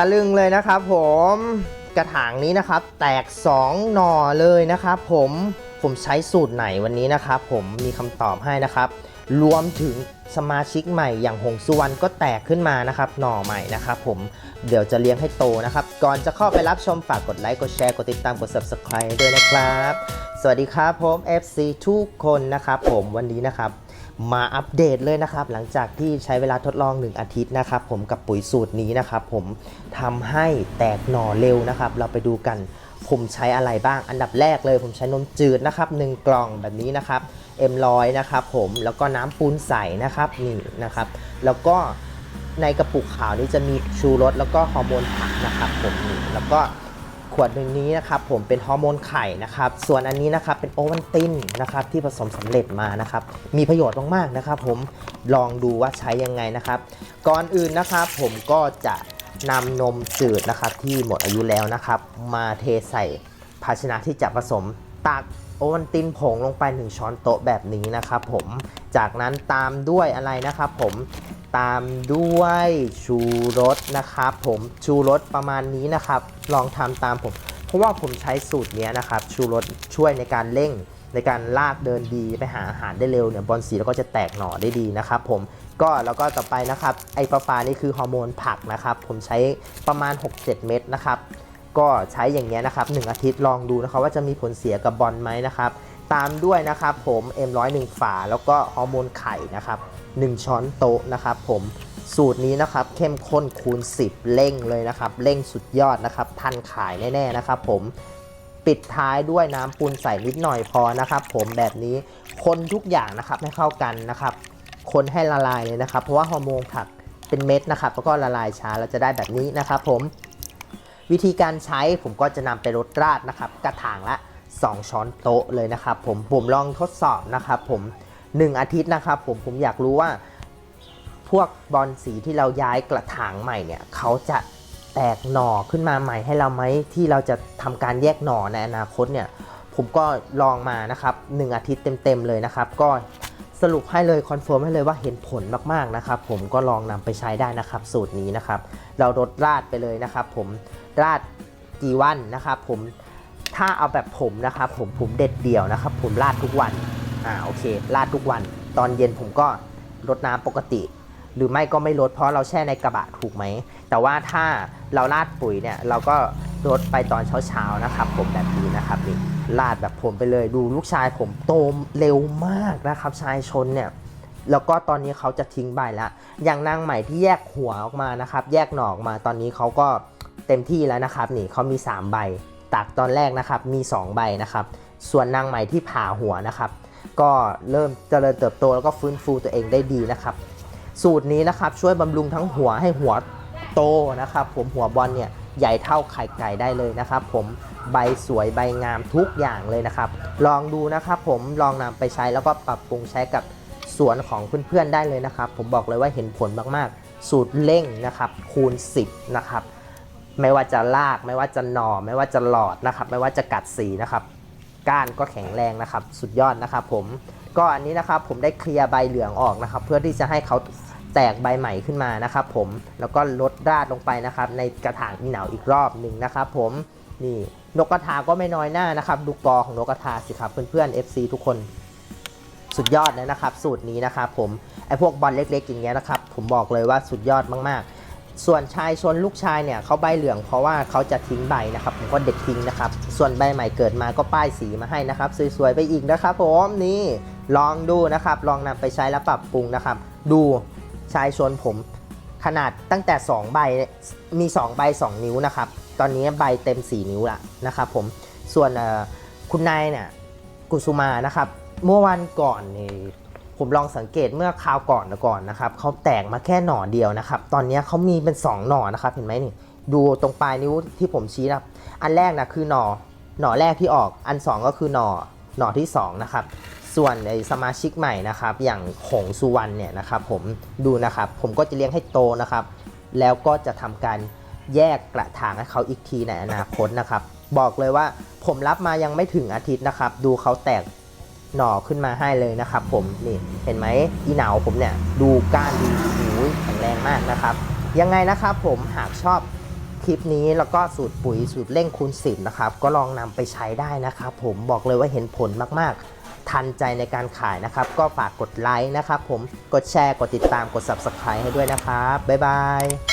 ตะลึงเลยนะครับผมกระถางนี้นะครับ แตก 2 หน่อเลยนะครับผมผมใช้สูตรไหนวันนี้นะครับผมมีคำตอบให้นะครับ รวมถึงสมาชิกใหม่อย่างหงสุวรรณก็แตกขึ้นมานะครับ หน่อใหม่นะครับผมเดี๋ยวจะเลี้ยงให้โตนะครับ ก่อนจะเข้าไปรับชมฝากกดไลค์กดแชร์กดติดตามกด subscribe ด้วยนะครับ สวัสดีครับผม FC ทุกคนนะครับผมวันนี้นะครับ มาอัปเดตเลยนะครับ หลังจากที่ใช้เวลาทดลอง 1 อาทิตย์นะครับ ผมกับปุ๋ยสูตรนี้นะครับ ผมทำให้แตกหน่อเร็วนะครับ เราไปดูกันผมใช้อะไรบ้าง อันดับแรกเลย ผมใช้นมจืดนะครับหนึ่งกล่องแบบนี้นะครับเอ็มร้อยนะครับผมแล้วก็น้ำปูนใสนะครับนี่นะครับ แล้วก็ในกระปุกขาวนี้จะมีชูรสแล้วก็ฮอร์โมนผักนะครับผมนี่แล้วก็ วดหนึ่งนี้นะครับผมเป็นฮอร์โมนไข่นะครับ ส่วนอันนี้นะครับเป็นโอวัลตินนะครับที่ผสมสำเร็จมานะครับ มีประโยชน์มากๆนะครับ ผมลองดูว่าใช้ยังไงนะครับ ก่อนอื่นนะครับ ผมก็จะนำนมจืดนะครับที่หมดอายุแล้วนะครับ มาเทใส่ภาชนะที่จะผสมตักโอวัลตินผงลงไป 1 ช้อนโต๊ะแบบนี้นะครับผมจากนั้นตามด้วยอะไรนะครับผม ตามด้วยชูรสนะครับผมชูรสประมาณนี้นะครับ ลองทำตามผม เพราะว่าผมใช้สูตรนี้นะครับ ชูรสช่วยในการเร่งในการลากเดินดีไปหาอาหารได้เร็วเนี่ยบอลสีแล้วก็จะแตกหน่อได้ดีนะครับผมก็แล้วก็ต่อไปนะครับไอฟ้าฟ้านี่คือฮอร์โมนผักนะครับ ผมใช้ประมาณ 6-7 เม็ดนะครับ ก็ใช้อย่างเงี้ยนะครับ1อาทิตย์ลองดูนะครับว่าจะมีผลเสียกับบอลไหมนะครับ ตามด้วยนะครับผม M101 ฝา แล้วก็ฮอร์โมนไข่นะครับ1ช้อนโต๊ะนะครับผมสูตรนี้นะครับเข้มข้นคูณ 10 เร่งเลยนะครับเร่งสุดยอดนะครับทันขายแน่ๆนะครับผมปิดท้ายด้วยน้ำปูนใส่นิดหน่อยพอนะครับผมแบบนี้คนทุกอย่างนะครับให้เข้ากันนะครับ คนให้ละลายเลยนะครับ เพราะว่าฮอร์โมนผักเป็นเม็ดนะครับแล้วก็ละลายช้าเราจะได้แบบนี้นะครับผมวิธีการใช้ผมก็จะนำไปรดราดนะครับกระถางละ 2 ช้อนโต๊ะเลยนะครับผมผมลองทดสอบนะครับผม 1 อาทิตย์นะครับผมผมอยากรู้ว่าพวกบอลสีที่เราย้ายกระถางใหม่เนี่ยเขาจะแตกหน่อขึ้นมาใหม่ให้เราไหมที่เราจะทำการแยกหน่อในอนาคตเนี่ยผมก็ลองมานะครับ 1 อาทิตย์เต็มๆเลยนะครับ ก็สรุปให้เลยคอนเฟิร์มให้เลยว่าเห็นผลมากๆนะครับผมก็ลองนำไปใช้ได้นะครับ สูตรนี้นะครับ เราลดราดไปเลยนะครับ ผมราดกี่วันนะครับ ผม ถ้าเอาแบบผมนะครับผมผมเด็ดเดี่ยวนะครับ ผมราดทุกวันอ่าโอเคราดทุกวัน ตอนเย็นผมก็ลดน้ำปกติ หรือไม่ก็ไม่ลดเพราะเราแช่ในกระบะถูกไหม แต่ว่าถ้าเราราดปุ๋ยเนี่ยเราก็ลดไปตอนเช้าๆนะครับ ผมแบบนี้นะครับนี่ราดแบบผมไปเลยดูลูกชายผมโตเร็วมากนะครับ ชายชนเนี่ยแล้วก็ตอนนี้เขาจะทิ้งใบล้วอย่างนางใหม่ที่แยกหัวออกมานะครับ แยกหนอออกมาตอนนี้เขาก็เต็มที่แล้วนะครับ นี่เขามี 3 ใบ ตักตอนแรกนะครับมี 2 ใบนะครับ ส่วนนางใหม่ที่ผ่าหัวนะครับ ก็เริ่มเจริญเติบโตแล้วก็ฟื้นฟูตัวเองได้ดีนะครับ สูตรนี้นะครับช่วยบำรุงทั้งหัวให้หัวโตนะครับ ผมหัวบอลเนี่ยใหญ่เท่าไข่ไก่ได้เลยนะครับ ผมใบสวยใบงามทุกอย่างเลยนะครับ ลองดูนะครับผมลองนำไปใช้แล้วก็ปรับปรุงใช้กับสวนของเพื่อนๆได้เลยนะครับ ผมบอกเลยว่าเห็นผลมากๆ สูตรเร่งนะครับคูณ 10 นะครับ ไม่ว่าจะลาก ไม่ว่าจะหน่อ ไม่ว่าจะหลอดนะครับ ไม่ว่าจะกัดสีนะครับ ก้านก็แข็งแรงนะครับ สุดยอดนะครับผม ก็อันนี้นะครับผมได้เคลียร์ใบเหลืองออกนะครับ เพื่อที่จะให้เขาแตกใบใหม่ขึ้นมานะครับ ผม แล้วก็ลดราดลงไปนะครับ ในกระถางอีเหนาอีกรอบหนึ่งนะครับ ผม นี่นกกระทาก็ไม่น้อยหน้านะครับ ดูกอของนกกระทาสิครับเพื่อนๆ FC ทุกคน สุดยอดเลยนะครับ สูตรนี้นะครับผม ไอพวกบอลเล็กๆอย่างเงี้ยนะครับ ผมบอกเลยว่าสุดยอดมากๆ ส่วนชายชนลูกชายเนี่ยเขาใบเหลืองเพราะว่าเขาจะทิ้งใบนะครับผมก็เด็ดทิ้งนะครับ ส่วนใบใหม่เกิดมาก็ป้ายสีมาให้นะครับ สวยๆไปอีกนะครับ ผมนี่ลองดูนะครับ ลองนำไปใช้แล้วปรับปรุงนะครับ ดูชายชนผมขนาดตั้งแต่ 2 ใบมี 2 ใบ 2 นิ้วนะครับ ตอนนี้ใบเต็ม 4 นิ้วละนะครับผมส่วนคุณนายเนี่ยกุสุมานะครับ เมื่อวันก่อนนี่ ผมลองสังเกตเมื่อคราวก่อนก่อนนะครับเขาแตกมาแค่หน่อเดียวนะครับ ตอนนี้เขามีเป็น 2 หน่อนะครับ เห็นไหมนี่ ดูตรงปลายนิ้วที่ผมชี้นะครับ อันแรกนะคือหน่อหน่อแรกที่ออก อัน 2 ก็คือหน่อหน่อที่ 2 นะครับ ส่วนในสมาชิกใหม่นะครับ อย่างหงสุวรรณเนี่ยนะครับ ผมดูนะครับ ผมก็จะเลี้ยงให้โตนะครับ แล้วก็จะทำการแยกกระถางให้เขาอีกทีในอนาคตนะครับ บอกเลยว่าผมรับมายังไม่ถึงอาทิตย์นะครับ ดูเขาแตก หน่อขึ้นมาให้เลยนะครับ ผมนี่เห็นไหมอีเหนาผมเนี่ยดูก้านดีหูยแข็งแรงมากนะครับ ยังไงนะครับผมหากชอบคลิปนี้แล้วก็สูตรปุ๋ยสูตรเร่งคูณสิบนะครับก็ลองนำไปใช้ได้นะครับ ผมบอกเลยว่าเห็นผลมากๆ ทันใจในการขายนะครับ ก็ฝากกดไลค์นะครับ ผมกดแชร์กดติดตามกด Subscribe ให้ด้วยนะครับบ๊ายบาย